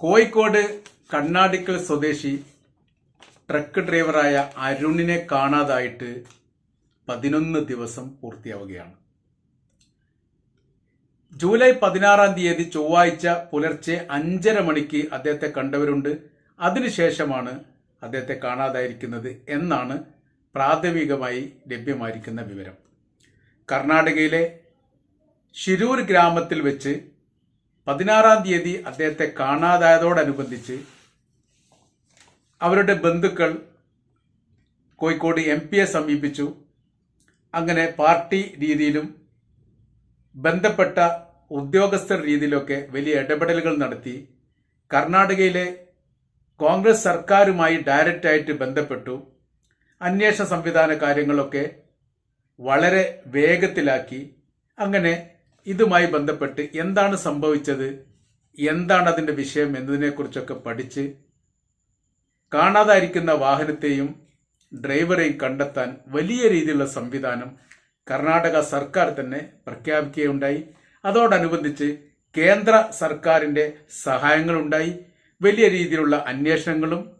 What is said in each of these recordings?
കോഴിക്കോട് കണ്ണാടിക്കൽ സ്വദേശി ട്രക്ക് ഡ്രൈവറായ അരുണിനെ കാണാതായിട്ട് പതിനൊന്ന് ദിവസം പൂർത്തിയാവുകയാണ്. ജൂലൈ പതിനാറാം തീയതി ചൊവ്വാഴ്ച പുലർച്ചെ അഞ്ചര മണിക്ക് അദ്ദേഹത്തെ കണ്ടവരുണ്ട്. അതിനുശേഷമാണ് അദ്ദേഹത്തെ കാണാതായിരിക്കുന്നത് എന്നാണ് പ്രാഥമികമായി ലഭ്യമായിരിക്കുന്ന വിവരം. കർണാടകയിലെ ശിരൂർ ഗ്രാമത്തിൽ വെച്ച് പതിനാറാം തീയതി അദ്ദേഹത്തെ കാണാതായതോടനുബന്ധിച്ച് അവരുടെ ബന്ധുക്കൾ കോഴിക്കോട് എം പിയെ സമീപിച്ചു. അങ്ങനെ പാർട്ടി രീതിയിലും ബന്ധപ്പെട്ട ഉദ്യോഗസ്ഥർ രീതിയിലൊക്കെ വലിയ ഇടപെടലുകൾ നടത്തി. കർണാടകയിലെ കോൺഗ്രസ് സർക്കാരുമായി ഡയറക്റ്റായിട്ട് ബന്ധപ്പെട്ടു. അന്വേഷണ സംവിധാന കാര്യങ്ങളൊക്കെ വളരെ വേഗത്തിലാക്കി. അങ്ങനെ ഇതുമായി ബന്ധപ്പെട്ട് എന്താണ് സംഭവിച്ചത്? എന്താണ് അതിന്റെ വിഷയം എന്നതിനെക്കുറിച്ചൊക്കെ പഠിച്ച് കാണാതായിരിക്കുന്ന വാഹനത്തെയും ഡ്രൈവറെയും കണ്ടെത്താൻ വലിയ രീതിയിലുള്ള സംവിധാനം കർണാടക സർക്കാർ തന്നെ പ്രഖ്യാപിക്കുകയുണ്ടായി. അതോടനുബന്ധിച്ച് കേന്ദ്ര സർക്കാരിന്റെ സഹായങ്ങളുണ്ടായി. വലിയ രീതിയിലുള്ള അന്വേഷണങ്ങളും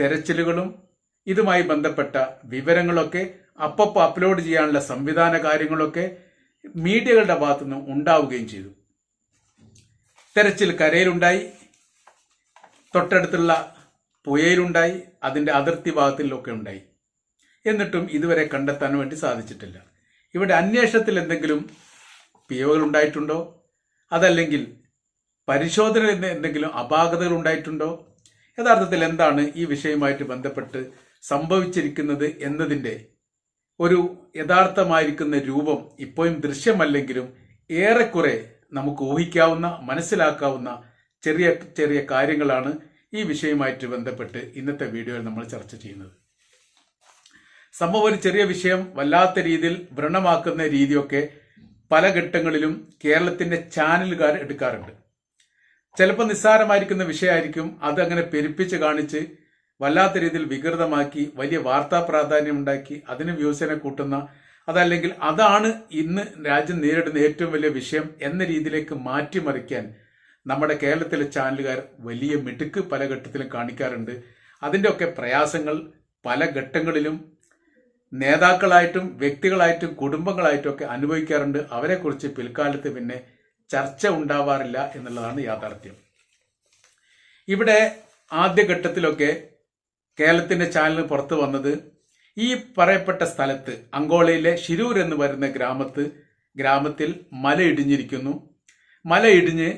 തെരച്ചിലുകളും ഇതുമായി ബന്ധപ്പെട്ട വിവരങ്ങളൊക്കെ അപ്പപ്പോൾ അപ്ലോഡ് ചെയ്യാനുള്ള സംവിധാന കാര്യങ്ങളൊക്കെ മീഡിയകളുടെ ഭാഗത്തുനിന്ന് ഉണ്ടാവുകയും ചെയ്തു. തെരച്ചിൽ കരയിലുണ്ടായി. തൊട്ടടുത്തുള്ള പുഴയിലുണ്ടായി. അതിന്റെ അതിർത്തി ഭാഗത്തിലൊക്കെ ഉണ്ടായി. എന്നിട്ടും ഇതുവരെ കണ്ടെത്താൻ വേണ്ടി സാധിച്ചിട്ടില്ല. ഇവിടെ അന്വേഷണത്തിൽ എന്തെങ്കിലും പിഴവുകൾ ഉണ്ടായിട്ടുണ്ടോ? അതല്ലെങ്കിൽ പരിശോധനയിൽ എന്തെങ്കിലും അപാകതകൾ ഉണ്ടായിട്ടുണ്ടോ? യഥാർത്ഥത്തിൽ എന്താണ് ഈ വിഷയവുമായിട്ട് ബന്ധപ്പെട്ട് സംഭവിച്ചിരിക്കുന്നത് എന്നതിന്റെ ഒരു യഥാർത്ഥമായിരിക്കുന്ന രൂപം ഇപ്പോഴും ദൃശ്യമല്ലെങ്കിലും ഏറെക്കുറെ നമുക്ക് ഊഹിക്കാവുന്ന മനസ്സിലാക്കാവുന്ന ചെറിയ ചെറിയ കാര്യങ്ങളാണ് ഈ വിഷയവുമായിട്ട് ബന്ധപ്പെട്ട് ഇന്നത്തെ വീഡിയോയിൽ നമ്മൾ ചർച്ച ചെയ്യുന്നത്. സംഭവം ഒരു ചെറിയ വിഷയം വല്ലാത്ത രീതിയിൽ വ്രണമാക്കുന്ന രീതിയൊക്കെ പല ഘട്ടങ്ങളിലും കേരളത്തിന്റെ ചാനലുകാർ എടുക്കാറുണ്ട്. ചിലപ്പോൾ നിസ്സാരമായിരിക്കുന്ന വിഷയമായിരിക്കും അതങ്ങനെ പെരുപ്പിച്ച് കാണിച്ച് വല്ലാത്ത രീതിയിൽ വികൃതമാക്കി വലിയ വാർത്താ പ്രാധാന്യം ഉണ്ടാക്കി അതിന് വ്യൂസിനെ കൂട്ടുന്ന അതല്ലെങ്കിൽ അതാണ് ഇന്ന് രാജ്യം നേരിടുന്ന ഏറ്റവും വലിയ വിഷയം എന്ന രീതിയിലേക്ക് മാറ്റിമറിക്കാൻ നമ്മുടെ കേരളത്തിലെ ചാനലുകാർ വലിയ മിടുക്ക് പല ഘട്ടത്തിലും കാണിക്കാറുണ്ട്. അതിന്റെയൊക്കെ പ്രയാസങ്ങൾ പല ഘട്ടങ്ങളിലും നേതാക്കളായിട്ടും വ്യക്തികളായിട്ടും കുടുംബങ്ങളായിട്ടും ഒക്കെ അനുഭവിക്കാറുണ്ട്. അവരെക്കുറിച്ച് പിൽക്കാലത്ത് പിന്നെ ചർച്ച ഉണ്ടാവാറില്ല എന്നുള്ളതാണ് യാഥാർത്ഥ്യം. ഇവിടെ ആദ്യഘട്ടത്തിലൊക്കെ കേരളത്തിന്റെ ചാനൽ പുറത്തു വന്നത് ഈ പറയപ്പെട്ട സ്ഥലത്ത് അങ്കോളയിലെ ഷിരൂർ എന്ന് പറയുന്ന ഗ്രാമത്ത് ഗ്രാമത്തിൽ മല ഇടിഞ്ഞിരിക്കുന്നു. മല ഇടിഞ്ഞ്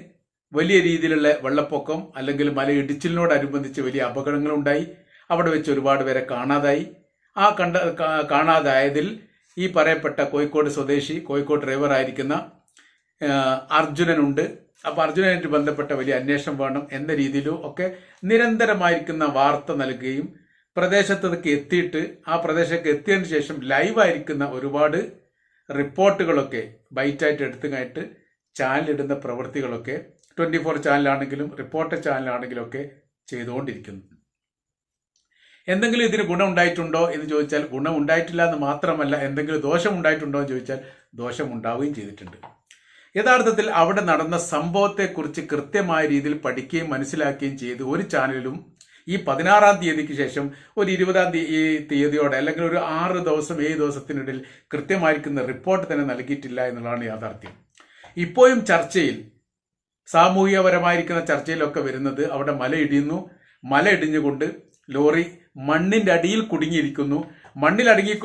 വലിയ രീതിയിലുള്ള വെള്ളപ്പൊക്കം അല്ലെങ്കിൽ മല ഇടിച്ചിലിനോടനുബന്ധിച്ച് വലിയ അപകടങ്ങൾ ഉണ്ടായി അവിടെ വെച്ച് ഒരുപാട് പേരെ കാണാതായി. ആ കണ്ട കാണാതായതിൽ ഈ പറയപ്പെട്ട കോഴിക്കോട് സ്വദേശി കോഴിക്കോട് ഡ്രൈവർ ആയിരിക്കുന്ന അർജുനനുണ്ട്. അപ്പൊ അർജുനായിട്ട് ബന്ധപ്പെട്ട വലിയ അന്വേഷണം വേണം എന്ന രീതിയിലും ഒക്കെ നിരന്തരമായിരിക്കുന്ന വാർത്ത നൽകുകയും പ്രദേശത്തേക്ക് എത്തിയിട്ട് ആ പ്രദേശത്തേക്ക് എത്തിയതിന് ശേഷം ലൈവായിരിക്കുന്ന ഒരുപാട് റിപ്പോർട്ടുകളൊക്കെ ബൈറ്റായിട്ട് എടുത്തുകയായിട്ട് ചാനലിടുന്ന പ്രവൃത്തികളൊക്കെ ട്വന്റി ഫോർ ചാനലാണെങ്കിലും റിപ്പോർട്ടർ ചാനലാണെങ്കിലും ഒക്കെ ചെയ്തുകൊണ്ടിരിക്കുന്നു. എന്തെങ്കിലും ഇതിന് ഗുണം ഉണ്ടായിട്ടുണ്ടോ എന്ന് ചോദിച്ചാൽ ഗുണം ഉണ്ടായിട്ടില്ല എന്ന് മാത്രമല്ല എന്തെങ്കിലും ദോഷം ഉണ്ടായിട്ടുണ്ടോ എന്ന് ചോദിച്ചാൽ ദോഷം ഉണ്ടാവുകയും ചെയ്തിട്ടുണ്ട്. യഥാർത്ഥത്തിൽ അവിടെ നടന്ന സംഭവത്തെക്കുറിച്ച് കൃത്യമായ രീതിയിൽ പഠിക്കുകയും മനസ്സിലാക്കുകയും ചെയ്ത് ഒരു ചാനലിലും ഈ പതിനാറാം തീയതിക്ക് ശേഷം ഒരു ഇരുപതാം തീയതി തീയതിയോടെ അല്ലെങ്കിൽ ഒരു ആറ് ദിവസം ഏഴ് ദിവസത്തിനിടയിൽ കൃത്യമായിരിക്കുന്ന റിപ്പോർട്ട് തന്നെ നൽകിയിട്ടില്ല എന്നുള്ളതാണ് യാഥാർത്ഥ്യം. ഇപ്പോഴും ചർച്ചയിൽ സാമൂഹികപരമായിരിക്കുന്ന ചർച്ചയിലൊക്കെ വരുന്നത് അവിടെ മല ഇടിയുന്നു. മല ഇടിഞ്ഞുകൊണ്ട് ലോറി മണ്ണിന്റെ അടിയിൽ കുടുങ്ങിയിരിക്കുന്നു.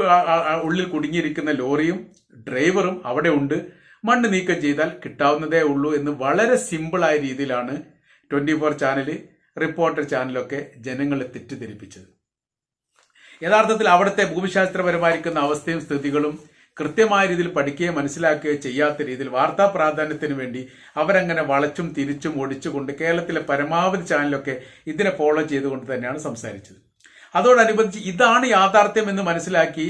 ആ ഉള്ളിൽ കുടുങ്ങിയിരിക്കുന്ന ലോറിയും ഡ്രൈവറും അവിടെ ഉണ്ട്. മണ്ണ് നീക്കം ചെയ്താൽ കിട്ടാവുന്നതേ ഉള്ളൂ എന്ന് വളരെ സിമ്പിളായ രീതിയിലാണ് ട്വന്റി ഫോർ ചാനൽ റിപ്പോർട്ടർ ചാനലൊക്കെ ജനങ്ങളെ തെറ്റിദ്ധരിപ്പിച്ചത്. യഥാർത്ഥത്തിൽ അവിടുത്തെ ഭൂമിശാസ്ത്രപരമായിരിക്കുന്ന അവസ്ഥയും സ്ഥിതികളും കൃത്യമായ രീതിയിൽ പഠിക്കുകയോ മനസ്സിലാക്കുകയോ ചെയ്യാത്ത രീതിയിൽ വാർത്താ പ്രാധാന്യത്തിന് വേണ്ടി അവരങ്ങനെ വളച്ചും തിരിച്ചും ഒടിച്ചുകൊണ്ട് കേരളത്തിലെ പരമാവധി ചാനലൊക്കെ ഇതിനെ ഫോളോ ചെയ്തുകൊണ്ട് തന്നെയാണ് സംസാരിച്ചത്. അതോടനുബന്ധിച്ച് ഇതാണ് യാഥാർത്ഥ്യം എന്ന് മനസ്സിലാക്കി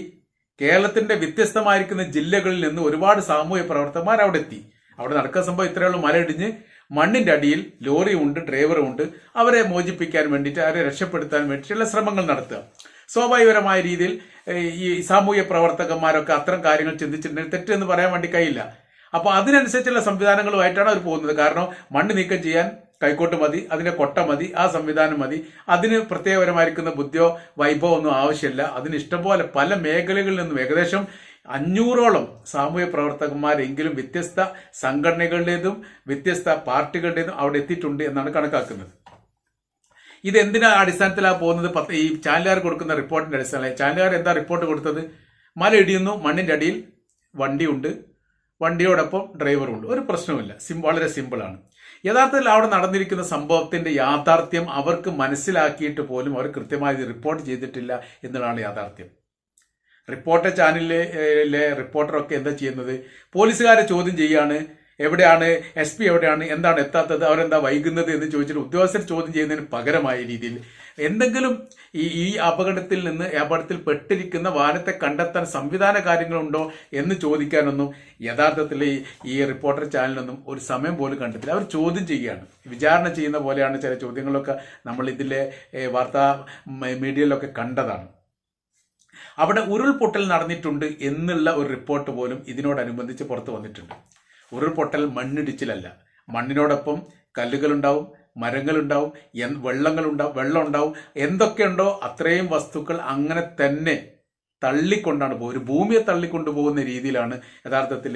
കേരളത്തിന്റെ വ്യത്യസ്തമായിരിക്കുന്ന ജില്ലകളിൽ നിന്ന് ഒരുപാട് സാമൂഹ്യ പ്രവർത്തകന്മാർ അവിടെ എത്തി. അവിടെ നടക്കുന്ന സംഭവം ഇത്രയുള്ള മലയിടിഞ്ഞ് മണ്ണിന്റെ അടിയിൽ ലോറിയും ഉണ്ട് ഡ്രൈവറും ഉണ്ട്. അവരെ മോചിപ്പിക്കാൻ വേണ്ടിയിട്ട് അവരെ രക്ഷപ്പെടുത്താൻ വേണ്ടിയിട്ടുള്ള ശ്രമങ്ങൾ നടത്തുക. സ്വാഭാവികപരമായ രീതിയിൽ ഈ സാമൂഹ്യ പ്രവർത്തകന്മാരൊക്കെ അത്തരം കാര്യങ്ങൾ ചിന്തിച്ചിട്ടുണ്ടെങ്കിൽ തെറ്റെന്ന് പറയാൻ വേണ്ടി കഴിയില്ല. അപ്പോൾ അതിനനുസരിച്ചുള്ള സംവിധാനങ്ങളുമായിട്ടാണ് അവർ പോകുന്നത്. കാരണം മണ്ണ് നീക്കം ചെയ്യാൻ കൈക്കോട്ട് മതി അതിന്റെ കൊട്ട മതി ആ സംവിധാനം മതി. അതിന് പ്രത്യേകപരമായിരിക്കുന്ന ബുദ്ധിയോ വൈഭവോ ഒന്നും ആവശ്യമില്ല. അതിന് ഇഷ്ടംപോലെ പല മേഖലകളിൽ നിന്നും ഏകദേശം അഞ്ഞൂറോളം സാമൂഹ്യ പ്രവർത്തകന്മാരെങ്കിലും വ്യത്യസ്ത സംഘടനകളുടേതും വ്യത്യസ്ത പാർട്ടികളുടേതും അവിടെ എത്തിയിട്ടുണ്ട് എന്നാണ് കണക്കാക്കുന്നത്. ഇത് എന്തിനാ അടിസ്ഥാനത്തിലാണ് പോകുന്നത് ഈ ചാനലുകാർ കൊടുക്കുന്ന റിപ്പോർട്ടിന്റെ അടിസ്ഥാനത്തിൽ ചാനലുകാർ എന്താ റിപ്പോർട്ട് കൊടുത്തത്? മല ഇടിയുന്നു മണ്ണിന്റെ അടിയിൽ വണ്ടിയുണ്ട് വണ്ടിയോടൊപ്പം ഡ്രൈവറുണ്ട് ഒരു പ്രശ്നവുമില്ല. സിം വളരെ സിമ്പിളാണ് യഥാർത്ഥത്തിൽ അവിടെ നടന്നിരിക്കുന്ന സംഭവത്തിന്റെ യാഥാർത്ഥ്യം അവർക്ക് മനസ്സിലാക്കിയിട്ട് പോലും അവർ കൃത്യമായി റിപ്പോർട്ട് ചെയ്തിട്ടില്ല എന്നുള്ളതാണ് യാഥാർത്ഥ്യം. റിപ്പോർട്ടർ ചാനലിലെ റിപ്പോർട്ടറൊക്കെ എന്താ ചെയ്യുന്നത്? പോലീസുകാരെ ചോദ്യം ചെയ്യാണ്. എവിടെയാണ്? എസ് പി എവിടെയാണ്? എന്താണ് എത്താത്തത്? അവരെന്താ വൈകുന്നത് എന്ന് ചോദിച്ചിട്ട് ഉദ്യോഗസ്ഥർ ചോദ്യം ചെയ്യുന്നതിന് പകരമായ രീതിയിൽ എന്തെങ്കിലും ഈ ഈ അപകടത്തിൽ നിന്ന് അപകടത്തിൽ പെട്ടിരിക്കുന്ന വാഹനത്തെ കണ്ടെത്താൻ സംവിധാന കാര്യങ്ങളുണ്ടോ എന്ന് ചോദിക്കാനൊന്നും യഥാർത്ഥത്തിൽ ഈ റിപ്പോർട്ടർ ചാനലിനൊന്നും ഒരു സമയം പോലും കണ്ടെത്തില്ല അവർ ചോദ്യം ചെയ്യുകയാണ്. വിചാരണ ചെയ്യുന്ന പോലെയാണ് ചില ചോദ്യങ്ങളൊക്കെ നമ്മൾ ഇതിലെ വാർത്താ മീഡിയയിലൊക്കെ കണ്ടതാണ്. അവിടെ ഉരുൾപൊട്ടൽ നടന്നിട്ടുണ്ട് എന്നുള്ള ഒരു റിപ്പോർട്ട് പോലും ഇതിനോടനുബന്ധിച്ച് പുറത്തു വന്നിട്ടുണ്ട്. ഉരുൾപൊട്ടൽ മണ്ണിടിച്ചിലല്ല. മണ്ണിനോടൊപ്പം കല്ലുകളുണ്ടാവും മരങ്ങളുണ്ടാവും എൻ- വെള്ളങ്ങളുണ്ടാവും വെള്ളം ഉണ്ടാവും എന്തൊക്കെയുണ്ടോ അത്രയും വസ്തുക്കൾ അങ്ങനെ തന്നെ തള്ളിക്കൊണ്ടാണ് പോകും ഒരു ഭൂമിയെ തള്ളിക്കൊണ്ടു പോകുന്ന രീതിയിലാണ് യഥാർത്ഥത്തിൽ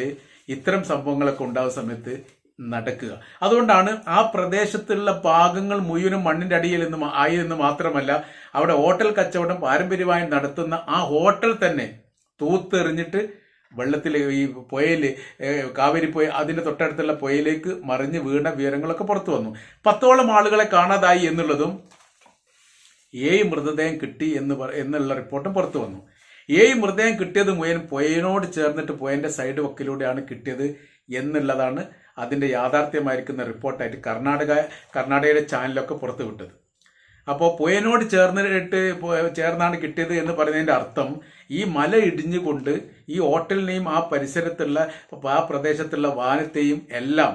ഇത്തരം സംഭവങ്ങളൊക്കെ ഉണ്ടാകുന്ന സമയത്ത് നടക്കുക. അതുകൊണ്ടാണ് ആ പ്രദേശത്തുള്ള ഭാഗങ്ങൾ മുഴുവനും മണ്ണിന്റെ അടിയിൽ നിന്ന് ആയി എന്ന് മാത്രമല്ല അവിടെ ഹോട്ടൽ കച്ചവടം പാരമ്പര്യമായി നടത്തുന്ന ആ ഹോട്ടൽ തന്നെ തൂത്തെറിഞ്ഞിട്ട് വെള്ളത്തിൽ ഈ പുഴയിൽ കാവേരി പുഴ അതിന്റെ തൊട്ടടുത്തുള്ള പുഴയിലേക്ക് മറിഞ്ഞ് വീണ വിവരങ്ങളൊക്കെ പുറത്തു വന്നു. പത്തോളം ആളുകളെ കാണാതായി എന്നുള്ളതും ഏഴ് മൃതദേഹം കിട്ടി എന്ന് എന്നുള്ള റിപ്പോർട്ടും പുറത്തു വന്നു. ഏഴ് മൃതദേഹം കിട്ടിയത് മുയൻ പുഴയിനോട് ചേർന്നിട്ട് പുയന്റെ സൈഡ് വക്കിലൂടെയാണ് കിട്ടിയത് എന്നുള്ളതാണ് അതിന്റെ യാഥാർത്ഥ്യമായിരിക്കുന്ന റിപ്പോർട്ടായിട്ട് കർണാടക കർണാടകയുടെ ചാനലൊക്കെ പുറത്തു വിട്ടത് അപ്പോൾ പുഴനോട് ചേർന്നിട്ട് ചേർന്നാണ് കിട്ടിയത് എന്ന് പറയുന്നതിന്റെ അർത്ഥം ഈ മല ഇടിഞ്ഞുകൊണ്ട് ഈ ഹോട്ടലിനെയും ആ പരിസരത്തുള്ള ആ പ്രദേശത്തുള്ള വാനത്തെയും എല്ലാം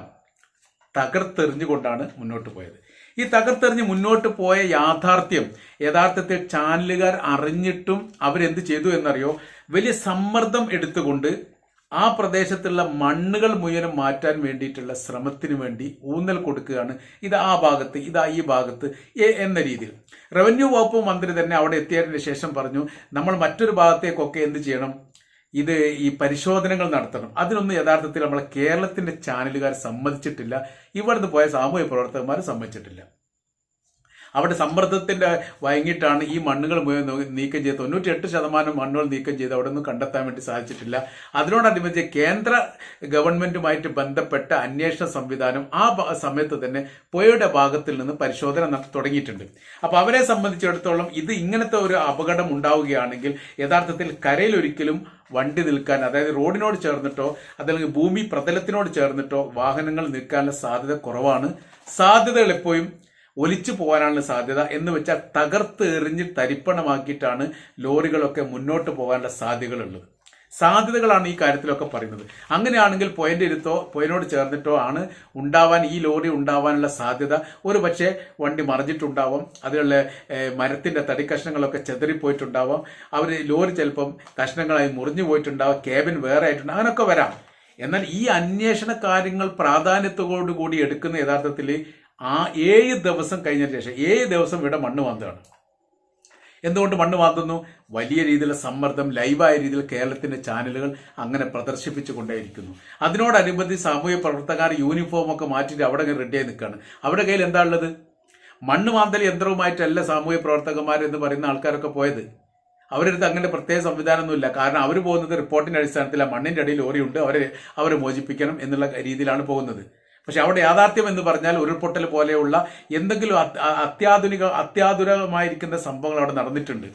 തകർത്തെറിഞ്ഞുകൊണ്ടാണ് മുന്നോട്ട് പോയത്. ഈ തകർത്തെറിഞ്ഞ് മുന്നോട്ട് പോയ യാഥാർത്ഥ്യം യഥാർത്ഥത്തിൽ ചാനലുകാർ അറിഞ്ഞിട്ടും അവരെന്ത് ചെയ്തു എന്നറിയോ? വലിയ സമ്മർദ്ദം എടുത്തുകൊണ്ട് ആ പ്രദേശത്തുള്ള മണ്ണുകൾ മുഴുവനും മാറ്റാൻ വേണ്ടിയിട്ടുള്ള ശ്രമത്തിന് വേണ്ടി ഊന്നൽ കൊടുക്കുകയാണ്. ഇത് ആ ഭാഗത്ത് ഇതാ ഈ ഭാഗത്ത് എന്ന രീതിയിൽ. റവന്യൂ വകുപ്പ് മന്ത്രി തന്നെ അവിടെ എത്തിയതിന് ശേഷം പറഞ്ഞു നമ്മൾ മറ്റൊരു ഭാഗത്തേക്കൊക്കെ എന്ത് ചെയ്യണം? ഇത് ഈ പരിശോധനകൾ നടത്തണം. അതിനൊന്നും യഥാർത്ഥത്തിൽ നമ്മളെ കേരളത്തിന്റെ ചാനലുകാർ സമ്മതിച്ചിട്ടില്ല. ഇവിടുന്ന് പോയ സാമൂഹ്യ പ്രവർത്തകന്മാർ സമ്മതിച്ചിട്ടില്ല. അവിടെ സമ്മർദ്ദത്തിന്റെ വഴങ്ങിയിട്ടാണ് ഈ മണ്ണുകൾ നീക്കം ചെയ്ത് തൊണ്ണൂറ്റിയെട്ട് ശതമാനം മണ്ണുകൾ നീക്കം ചെയ്ത് അവിടെ ഒന്നും കണ്ടെത്താൻ വേണ്ടി സാധിച്ചിട്ടില്ല. അതിനോടനുബന്ധിച്ച് കേന്ദ്ര ഗവൺമെന്റുമായിട്ട് ബന്ധപ്പെട്ട അന്വേഷണ സംവിധാനം ആ സമയത്ത് തന്നെ പുഴയുടെ ഭാഗത്തിൽ നിന്ന് പരിശോധന തുടങ്ങിയിട്ടുണ്ട്. അപ്പൊ അവരെ സംബന്ധിച്ചിടത്തോളം ഇത് ഇങ്ങനത്തെ ഒരു അപകടം ഉണ്ടാവുകയാണെങ്കിൽ യഥാർത്ഥത്തിൽ കരയിൽ ഒരിക്കലും വണ്ടി നിൽക്കാൻ അതായത് റോഡിനോട് ചേർന്നിട്ടോ അതല്ലെങ്കിൽ ഭൂമി പ്രതലത്തിനോട് ചേർന്നിട്ടോ വാഹനങ്ങൾ നിൽക്കാനുള്ള സാധ്യത കുറവാണ്. സാധ്യതകൾ എപ്പോഴും ഒലിച്ചു പോകാനാണ് സാധ്യത എന്ന് വെച്ചാൽ തകർത്ത് എറിഞ്ഞ് തരിപ്പണമാക്കിയിട്ടാണ് ലോറികളൊക്കെ മുന്നോട്ട് പോകാനുള്ള സാധ്യതകളുള്ളത്. സാധ്യതകളാണ് ഈ കാര്യത്തിലൊക്കെ പറയുന്നത്. അങ്ങനെയാണെങ്കിൽ പോയിന്റ് ഇരുത്തോ പോയിനോട് ചേർന്നിട്ടോ ആണ് ഉണ്ടാവാൻ ഈ ലോറി ഉണ്ടാവാനുള്ള സാധ്യത. ഒരു പക്ഷേ വണ്ടി മറിഞ്ഞിട്ടുണ്ടാവാം അതിലുള്ള മരത്തിന്റെ തടി കഷ്ണങ്ങളൊക്കെ ചെതറിപ്പോയിട്ടുണ്ടാവാം. അവർ ലോറി ചിലപ്പം കഷ്ണങ്ങളായി മുറിഞ്ഞു പോയിട്ടുണ്ടാവാം കേബിൻ വേറെ ആയിട്ടുണ്ട് അങ്ങനെയൊക്കെ വരാം. എന്നാൽ ഈ അന്വേഷണ കാര്യങ്ങൾ പ്രാധാന്യത്തോടു കൂടി എടുക്കുന്ന യഥാർത്ഥത്തിൽ ആ ഏഴ് ദിവസം കഴിഞ്ഞതിന് ശേഷം ഏഴ് ദിവസം ഇവിടെ മണ്ണ് മാന്തുകയാണ് എന്തുകൊണ്ട് മണ്ണ് മാന്തുന്നു വലിയ രീതിയിലുള്ള സമ്മർദ്ദം ലൈവായ രീതിയിൽ കേരളത്തിന്റെ ചാനലുകൾ അങ്ങനെ പ്രദർശിപ്പിച്ചു കൊണ്ടേയിരിക്കുന്നു. അതിനോടനുബന്ധിച്ച് സാമൂഹ്യ പ്രവർത്തകർ യൂണിഫോം ഒക്കെ മാറ്റിയിട്ട് അവിടെ റെഡിയായി നിൽക്കുകയാണ്. അവരുടെ കയ്യിൽ എന്താ ഉള്ളത്? മണ്ണ് മാന്തൽ യന്ത്രവുമായിട്ടല്ല സാമൂഹ്യ പ്രവർത്തകന്മാർ എന്ന് പറയുന്ന ആൾക്കാരൊക്കെ പോയത്. അവരടുത്ത് അങ്ങനെ പ്രത്യേക സംവിധാനമൊന്നുമില്ല. കാരണം അവർ പോകുന്നത് റിപ്പോർട്ടിന്റെ അടിസ്ഥാനത്തിലാണ് മണ്ണിന്റെ അടിയിൽ ഓറിയുണ്ട് അവരെ അവരെ മോചിപ്പിക്കണം എന്നുള്ള രീതിയിലാണ് പോകുന്നത്. പക്ഷെ അവിടെ യാഥാർത്ഥ്യം എന്ന് പറഞ്ഞാൽ ഉരുൾപൊട്ടൽ പോലെയുള്ള എന്തെങ്കിലും അത്യാധുനിക അത്യാധുനികമായിരിക്കുന്ന സംഭവങ്ങൾ അവിടെ നടന്നിട്ടുണ്ട്.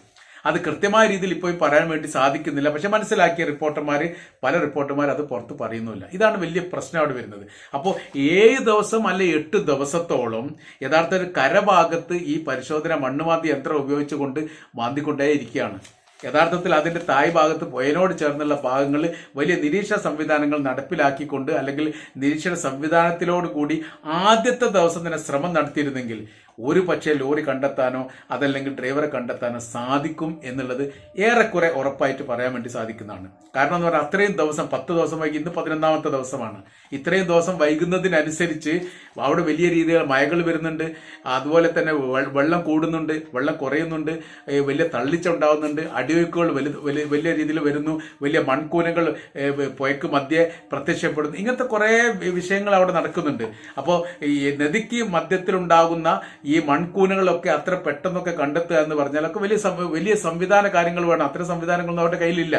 അത് കൃത്യമായ രീതിയിൽ ഇപ്പോൾ പറയാൻ വേണ്ടി സാധിക്കുന്നില്ല. പക്ഷെ മനസ്സിലാക്കിയ റിപ്പോർട്ടർമാർ പല റിപ്പോർട്ടർമാർ അത് പുറത്ത് പറയുന്നില്ല ഇതാണ് വലിയ പ്രശ്നം അവിടെ വരുന്നത്. അപ്പോൾ ഏഴ് ദിവസം അല്ലെ എട്ട് ദിവസത്തോളം യഥാർത്ഥ ഒരു കരഭാഗത്ത് ഈ പരിശോധന മണ്ണുമാന്തി യന്ത്രം ഉപയോഗിച്ചുകൊണ്ട് മാന്തിക്കൊണ്ടേയിരിക്കുകയാണ്. യഥാർത്ഥത്തിൽ അതിന്റെ തായ് ഭാഗത്ത് പുയനോട് ചേർന്നുള്ള ഭാഗങ്ങളിൽ വലിയ നിരീക്ഷണ സംവിധാനങ്ങൾ നടപ്പിലാക്കിക്കൊണ്ട് അല്ലെങ്കിൽ നിരീക്ഷണ സംവിധാനത്തിലോട് കൂടി ആദ്യത്തെ ദിവസം തന്നെ ശ്രമം നടത്തിയിരുന്നെങ്കിൽ ഒരു പക്ഷേ ലോറി കണ്ടെത്താനോ അതല്ലെങ്കിൽ ഡ്രൈവറെ കണ്ടെത്താനോ സാധിക്കും എന്നുള്ളത് ഏറെക്കുറെ ഉറപ്പായിട്ട് പറയാൻ വേണ്ടി സാധിക്കുന്നതാണ്. കാരണം എന്ന് പറഞ്ഞാൽ അത്രയും ദിവസം പത്ത് ദിവസം വൈകി ഇന്ന് പതിനൊന്നാമത്തെ ദിവസമാണ്. ഇത്രയും ദിവസം വൈകുന്നതിനനുസരിച്ച് അവിടെ വലിയ രീതിയിൽ മഴകൾ വരുന്നുണ്ട്. അതുപോലെ തന്നെ വെള്ളം കൂടുന്നുണ്ട് വെള്ളം കുറയുന്നുണ്ട്. വലിയ തള്ളിച്ച ഉണ്ടാവുന്നുണ്ട്. അടിയൊഴുക്കുകൾ വലിയ വലിയ രീതിയിൽ വരുന്നു. വലിയ മൺകൂനകൾ പുഴയ്ക്ക് മധ്യേ പ്രത്യക്ഷപ്പെടുന്നു. ഇങ്ങനത്തെ കുറേ വിഷയങ്ങൾ അവിടെ നടക്കുന്നുണ്ട്. അപ്പോൾ ഈ നദിക്ക് മധ്യത്തിലുണ്ടാകുന്ന ഈ മൺകൂനകളൊക്കെ അത്ര പെട്ടെന്നൊക്കെ കണ്ടെത്തുക എന്ന് പറഞ്ഞാലൊക്കെ വലിയ വലിയ സംവിധാന കാര്യങ്ങൾ വേണം. അത്ര സംവിധാനങ്ങളൊന്നും അവരുടെ കയ്യിലില്ല.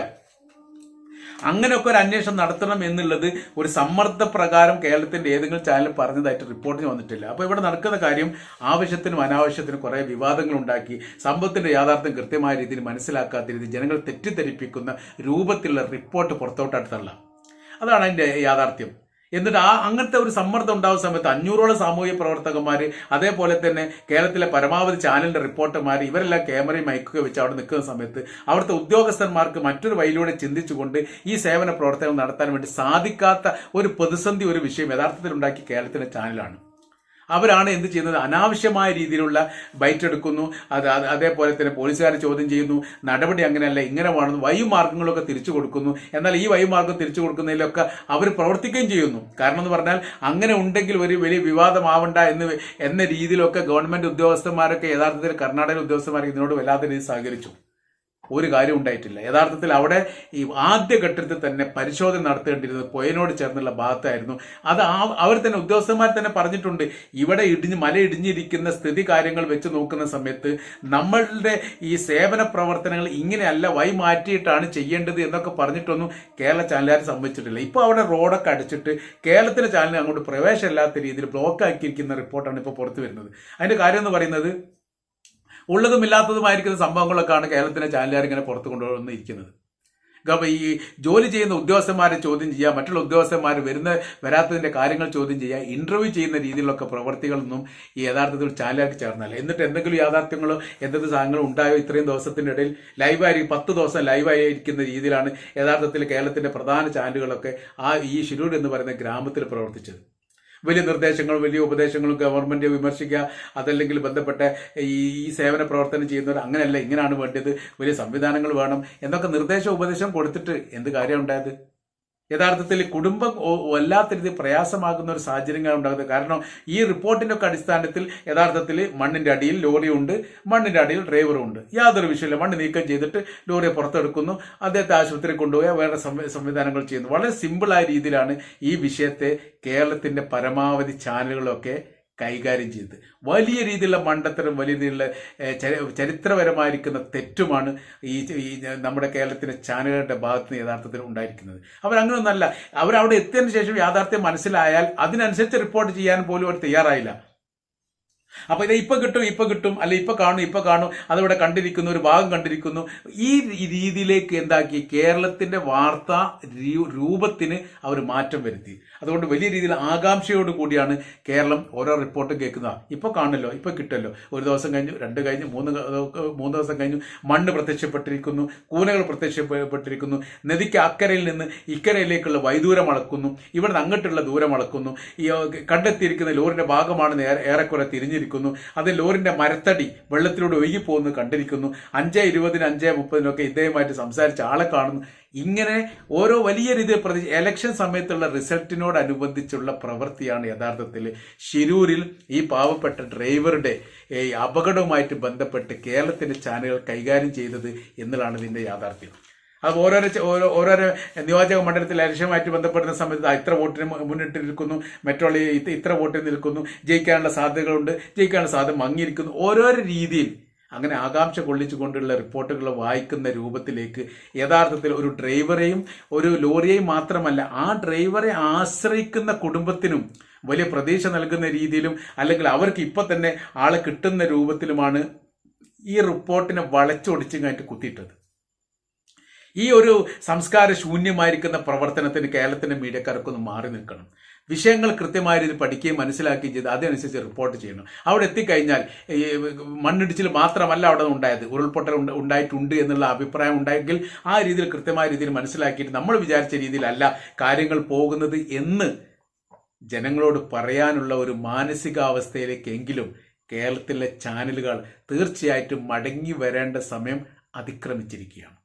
അങ്ങനെയൊക്കെ ഒരു അന്വേഷണം നടത്തണം എന്നുള്ളത് ഒരു സമ്മർദ്ദ പ്രകാരം കേരളത്തിന്റെ ഏതെങ്കിലും ചാനൽ പറഞ്ഞതായിട്ട് റിപ്പോർട്ടിന് വന്നിട്ടില്ല. അപ്പോൾ ഇവിടെ നടക്കുന്ന കാര്യം ആവശ്യത്തിനും അനാവശ്യത്തിനും കുറേ വിവാദങ്ങൾ ഉണ്ടാക്കി സംഭവത്തിന്റെ യാഥാർത്ഥ്യം കൃത്യമായ രീതിയിൽ മനസ്സിലാക്കാത്ത രീതിയിൽ ജനങ്ങൾ തെറ്റിദ്ധരിപ്പിക്കുന്ന രൂപത്തിലുള്ള റിപ്പോർട്ട് പുറത്തോട്ടാണ് അതാണ് അതിന്റെ യാഥാർത്ഥ്യം. എന്നിട്ട് ആ അങ്ങനത്തെ ഒരു സമ്മർദ്ദം ഉണ്ടാവുന്ന സമയത്ത് അഞ്ഞൂറോളം സാമൂഹ്യ പ്രവർത്തകന്മാർ അതേപോലെ തന്നെ കേരളത്തിലെ പരമാവധി ചാനലിന്റെ റിപ്പോർട്ടർമാർ ഇവരെല്ലാം ക്യാമറയും മയക്കുക വെച്ച് അവിടെ നിൽക്കുന്ന സമയത്ത് അവിടുത്തെ ഉദ്യോഗസ്ഥന്മാർക്ക് മറ്റൊരു വഴിയിലൂടെ ചിന്തിച്ചുകൊണ്ട് ഈ സേവന പ്രവർത്തനങ്ങൾ നടത്താൻ വേണ്ടി സാധിക്കാത്ത ഒരു പ്രതിസന്ധി ഒരു വിഷയം യഥാർത്ഥത്തിൽ ഉണ്ടാക്കി കേരളത്തിലെ ചാനലാണ്. അവരാണ് എന്ത് ചെയ്യുന്നത്? അനാവശ്യമായ രീതിയിലുള്ള ബൈറ്റ് എടുക്കുന്നു. അത് അത് അതേപോലെ തന്നെ പോലീസുകാരെ ചോദ്യം ചെയ്യുന്നു. നടപടി അങ്ങനെയല്ല ഇങ്ങനെ വേണമെന്ന് വൈമാർഗങ്ങളൊക്കെ തിരിച്ചു കൊടുക്കുന്നു. എന്നാൽ ഈ വൈമാർഗം തിരിച്ചു കൊടുക്കുന്നതിലൊക്കെ അവർ പ്രവർത്തിക്കുകയും ചെയ്യുന്നു. കാരണം എന്ന് പറഞ്ഞാൽ അങ്ങനെ ഉണ്ടെങ്കിൽ ഒരു വലിയ വിവാദമാവണ്ട എന്ന് എന്ന രീതിയിലൊക്കെ ഗവൺമെന്റ് ഉദ്യോഗസ്ഥന്മാരൊക്കെ യഥാർത്ഥത്തിൽ കർണാടക ഉദ്യോഗസ്ഥന്മാർ ഇതിനോട് വല്ലാത്ത രീതിയിൽ സഹകരിച്ചു. ഒരു കാര്യം ഉണ്ടായിട്ടില്ല. യഥാർത്ഥത്തിൽ അവിടെ ഈ ആദ്യ ഘട്ടത്തിൽ തന്നെ പരിശോധന നടത്തേണ്ടിരുന്നത് പൊയനോട് ചേർന്നുള്ള ഭാഗത്തായിരുന്നു. അത് അവർ തന്നെ ഉദ്യോഗസ്ഥന്മാർ തന്നെ പറഞ്ഞിട്ടുണ്ട് ഇവിടെ ഇടിഞ്ഞ് മല ഇടിഞ്ഞിരിക്കുന്ന സ്ഥിതി കാര്യങ്ങൾ വെച്ച് നോക്കുന്ന സമയത്ത് നമ്മളുടെ ഈ സേവന പ്രവർത്തനങ്ങൾ ഇങ്ങനെയല്ല വൈ മാറ്റിയിട്ടാണ് ചെയ്യേണ്ടത് എന്നൊക്കെ പറഞ്ഞിട്ടൊന്നും കേരള ചാനലുകാർ സംഭവിച്ചിട്ടില്ല ഇപ്പോൾ അവിടെ റോഡൊക്കെ അടിച്ചിട്ട് കേരളത്തിലെ ചാനലിന് അങ്ങോട്ട് പ്രവേശമില്ലാത്ത രീതിയിൽ ബ്ലോക്ക് ആക്കിയിരിക്കുന്ന റിപ്പോർട്ടാണ് ഇപ്പോൾ പുറത്തു വരുന്നത്. അതിന്റെ കാര്യം എന്ന് പറയുന്നത് ഉള്ളതും ഇല്ലാത്തതുമായിരിക്കുന്ന സംഭവങ്ങളൊക്കെയാണ് കേരളത്തിലെ ചാനലുകാർ ഇങ്ങനെ പുറത്തു കൊണ്ടുവന്നിരിക്കുന്നത്. അപ്പോൾ ഈ ജോലി ചെയ്യുന്ന ഉദ്യോഗസ്ഥന്മാരെ ചോദ്യം ചെയ്യുക മറ്റുള്ള ഉദ്യോഗസ്ഥന്മാർ വരുന്ന വരാത്തതിന്റെ കാര്യങ്ങൾ ചോദ്യം ചെയ്യുക ഇന്റർവ്യൂ ചെയ്യുന്ന രീതിയിലൊക്കെ പ്രവർത്തികളൊന്നും ഈ യഥാർത്ഥത്തിൽ ചാനലുകാർക്ക് ചേർന്നല്ല എന്നിട്ട് എന്തെങ്കിലും യാഥാർത്ഥ്യങ്ങളോ എന്തെങ്കിലും സാധനങ്ങളോ ഉണ്ടായോ ഇത്രയും ദിവസത്തിന്റെ ഇടയിൽ? ലൈവായിരിക്കും പത്ത് ദിവസം ലൈവായിരിക്കുന്ന രീതിയിലാണ് യഥാർത്ഥത്തിൽ കേരളത്തിന്റെ പ്രധാന ചാനലുകളൊക്കെ ആ ഈ ഷിരൂർ എന്ന് പറയുന്ന ഗ്രാമത്തിൽ പ്രവർത്തിച്ചത്. വലിയ നിർദ്ദേശങ്ങളും വലിയ ഉപദേശങ്ങളും ഗവൺമെന്റ് വിമർശിക്കുക അതല്ലെങ്കിൽ ബന്ധപ്പെട്ട ഈ സേവന പ്രവർത്തനം ചെയ്യുന്നവർ അങ്ങനെയല്ല ഇങ്ങനെയാണ് വേണ്ടത് വലിയ സംവിധാനങ്ങൾ വേണം എന്നൊക്കെ നിർദ്ദേശം ഉപദേശം കൊടുത്തിട്ട് എന്ത് കാര്യം ഉണ്ടായത്? യഥാർത്ഥത്തിൽ കുടുംബം വല്ലാത്ത രീതി പ്രയാസമാകുന്ന ഒരു സാഹചര്യങ്ങൾ ഉണ്ടാകുന്നത്. കാരണം ഈ റിപ്പോർട്ടിന്റെ ഒക്കെ അടിസ്ഥാനത്തിൽ യഥാർത്ഥത്തിൽ മണ്ണിന്റെ അടിയിൽ ലോറിയുണ്ട് മണ്ണിന്റെ അടിയിൽ ഡ്രൈവറും ഉണ്ട് യാതൊരു വിഷയമില്ല മണ്ണ് നീക്കം ചെയ്തിട്ട് ലോറിയെ പുറത്തെടുക്കുന്നു. അദ്ദേഹത്തെ ആശുപത്രി കൊണ്ടുപോയി വേറെ സംവിധാനങ്ങൾ ചെയ്യുന്നു. വളരെ സിമ്പിളായ രീതിയിലാണ് ഈ വിഷയത്തെ കേരളത്തിന്റെ പരമാവധി ചാനലുകളൊക്കെ കൈകാര്യം ചെയ്തത് വലിയ രീതിയിലുള്ള മണ്ടത്തരം വലിയ രീതിയിലുള്ള ചരിത്രപരമായിരിക്കുന്ന തെറ്റുമാണ് ഈ നമ്മുടെ കേരളത്തിലെ ചാനലുകളുടെ ഭാഗത്ത് നിന്ന് യഥാർത്ഥത്തിൽ ഉണ്ടായിരിക്കുന്നത്. അവർ അവിടെ എത്തിയതിനു ശേഷം യാഥാർത്ഥ്യം മനസ്സിലായാൽ അതിനനുസരിച്ച് റിപ്പോർട്ട് ചെയ്യാൻ പോലും അവർ തയ്യാറായില്ല. അപ്പൊ ഇത് ഇപ്പൊ കിട്ടും ഇപ്പൊ കിട്ടും അല്ലെ ഇപ്പൊ കാണും ഇപ്പൊ കാണും അതിവിടെ കണ്ടിരിക്കുന്നു ഒരു ഭാഗം കണ്ടിരിക്കുന്നു. ഈ രീതിയിലേക്ക് എന്താക്കി? കേരളത്തിന്റെ വാർത്താ രൂപത്തിന് അവർ മാറ്റം വരുത്തി. അതുകൊണ്ട് വലിയ രീതിയിൽ ആകാംക്ഷയോട് കൂടിയാണ് കേരളം ഓരോ റിപ്പോർട്ടും കേൾക്കുന്നത്. ഇപ്പൊ കാണല്ലോ ഇപ്പൊ കിട്ടല്ലോ ഒരു ദിവസം കഴിഞ്ഞു രണ്ട് കഴിഞ്ഞു മൂന്ന് മൂന്ന് ദിവസം കഴിഞ്ഞു മണ്ണ് പ്രത്യക്ഷപ്പെട്ടിരിക്കുന്നു കൂനകൾ പ്രത്യക്ഷപ്പെട്ടിരിക്കുന്നു നദിക്ക് അക്കരയിൽ നിന്ന് ഇക്കരയിലേക്കുള്ള വൈദൂരം അളക്കുന്നു ഇവിടെ നിന്ന് അങ്ങോട്ടുള്ള ദൂരം അളക്കുന്നു ഈ കണ്ടെത്തിയിരിക്കുന്ന ലോറിന്റെ ഭാഗമാണ് ഏറെക്കുറെ ഏറെക്കുറെ തിരിഞ്ഞിരിക്കുന്നു അത് ലോറിന്റെ മരത്തടി വെള്ളത്തിലൂടെ ഒഴുകി പോകുന്നത് കണ്ടിരിക്കുന്നു. അഞ്ച് ഇരുപതിന് അഞ്ച് മുപ്പതിനൊക്കെ ഇദ്ദേഹമായിട്ട് സംസാരിച്ച ആളെ കാണുന്നു. ഇങ്ങനെ ഓരോ വലിയ രീതിയിൽ പ്രതി എലക്ഷൻ സമയത്തുള്ള റിസൾട്ടിനോടനുബന്ധിച്ചുള്ള പ്രവൃത്തിയാണ് യഥാർത്ഥത്തിൽ. ഷിരൂരിൽ ഈ പാവപ്പെട്ട ഡ്രൈവറുടെ ഈ അപകടവുമായിട്ട് ബന്ധപ്പെട്ട് കേരളത്തിന്റെ ചാനലുകൾ കൈകാര്യം ചെയ്തത് എന്നുള്ളതാണ് ഇതിന്റെ യാഥാർത്ഥ്യം. അത് ഓരോരോ ഓരോ ഓരോരോ നിയോജക മണ്ഡലത്തിൽ ഇലക്ഷനുമായിട്ട് ബന്ധപ്പെടുന്ന സമയത്ത് ഇത്ര വോട്ടിന് മുന്നിട്ട് നിൽക്കുന്നു മറ്റുള്ള ഇത്ര വോട്ടിന് നിൽക്കുന്നു ജയിക്കാനുള്ള സാധ്യതകളുണ്ട് ജയിക്കാനുള്ള സാധ്യത മങ്ങിയിരിക്കുന്നു. ഓരോരോ രീതിയിൽ അങ്ങനെ ആകാംക്ഷ കൊള്ളിച്ചുകൊണ്ടുള്ള റിപ്പോർട്ടുകൾ വായിക്കുന്ന രൂപത്തിലേക്ക് യഥാർത്ഥത്തിൽ ഒരു ഡ്രൈവറെയും ഒരു ലോറിയെയും മാത്രമല്ല ആ ഡ്രൈവറെ ആശ്രയിക്കുന്ന കുടുംബത്തിനും വലിയ പ്രതീക്ഷ നൽകുന്ന രീതിയിലും അല്ലെങ്കിൽ അവർക്ക് ഇപ്പൊ തന്നെ ആളെ കിട്ടുന്ന രൂപത്തിലുമാണ് ഈ റിപ്പോർട്ടിനെ വളച്ചൊടിച്ചും കഴിഞ്ഞിട്ട് കുത്തിയിട്ടത്. ഈ ഒരു സംസ്കാര ശൂന്യമായിരിക്കുന്ന പ്രവർത്തനത്തിന് കേരളത്തിന്റെ മീഡിയക്കാർക്കൊന്ന് മാറി നിൽക്കണം. വിഷയങ്ങൾ കൃത്യമായ രീതിയിൽ പഠിക്കുകയും മനസ്സിലാക്കുകയും ചെയ്ത് അതനുസരിച്ച് റിപ്പോർട്ട് ചെയ്യണം. അവിടെ എത്തിക്കഴിഞ്ഞാൽ ഈ മണ്ണിടിച്ചിൽ മാത്രമല്ല അവിടെ ഉണ്ടായത്. ഉരുൾപൊട്ടൽ ഉണ്ടായിട്ടുണ്ട് എന്നുള്ള അഭിപ്രായം ഉണ്ടായെങ്കിൽ ആ രീതിയിൽ കൃത്യമായ രീതിയിൽ മനസ്സിലാക്കിയിട്ട് നമ്മൾ വിചാരിച്ച രീതിയിലല്ല കാര്യങ്ങൾ പോകുന്നത് എന്ന് ജനങ്ങളോട് പറയാനുള്ള ഒരു മാനസികാവസ്ഥയിലേക്കെങ്കിലും കേരളത്തിലെ ചാനലുകൾ തീർച്ചയായിട്ടും മടങ്ങി വരേണ്ട സമയം അതിക്രമിച്ചിരിക്കുകയാണ്.